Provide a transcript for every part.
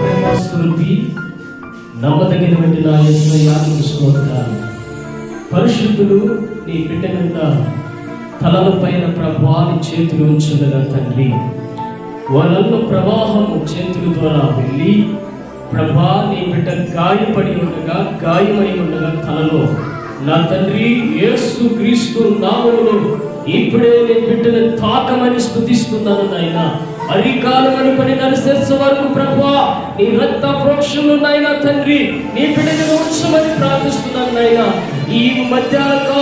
ప్రేమాస్మృతి నమ్మదగినటువంటి నా యాత్రకు స్తోత్రాలు. పరిశుద్ధులు నీ బిడ్డ మీద తలల పైన ప్రభాని చేతులు ఉంచుండగా తండ్రి. వలల్లో ప్రవాహము చేతుల ద్వారా వెళ్ళి ప్రభా నీ బిడ్డ గాయపడి ఉండగా గాయమై ఉండగా తలలో నా తండ్రి యేసు క్రీస్తు నామములో ఇప్పుడే నీ బిడ్డను తాకమని స్థుతిస్తున్నాను నాయన. అరికాలమని పని నరిసేసే వరకు ప్రభా నీ రక్త ప్రోక్షలు నాయన తండ్రి. నీ బిడ్డను ఉంచమని ప్రార్థిస్తున్నాను నాయన. ఈ మధ్యాహ్న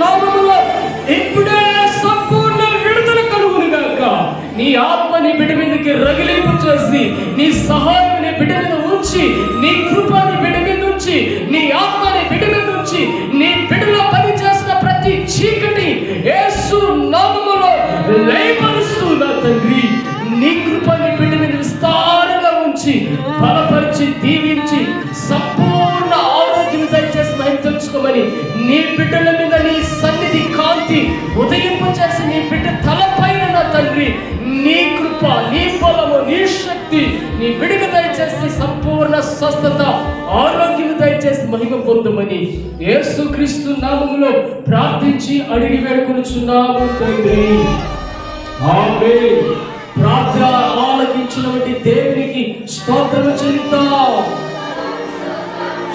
నామములో ఇప్పుడే సంపూర్ణ విడుదల కలుగును గాక. నీ ఆత్మ బిడ్డ మీదకి రగిలింపు చేసి నీ సహాయం నీ బిడ్డ మీద ఉంచి నీ కృప బిడ్డ మీద ఉంచి నీ ఆత్మ బిడ్డ మీద ఉంచి నీ బిడ్డలో పని చేసిన ప్రతి చీకటి యేసు నామములో లయపరుస్తూ కృప నీ బలము నీ శక్తి నీ విడుక దయచేసి సంపూర్ణ స్వస్థత ఆరోగ్యం దయచేసి మహిమ పొందమని యేసుక్రీస్తు నామములో ప్రార్థించి అడిగి వేడుకొనుచున్నాము తండ్రి. ఆమేన్. ప్రార్థన ఆలకించినటువంటి దేవునికి స్తోత్రం చెల్లిద్దాం.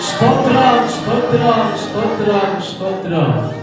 స్తోత్రం స్తోత్రం స్తోత్రం స్తోత్రం.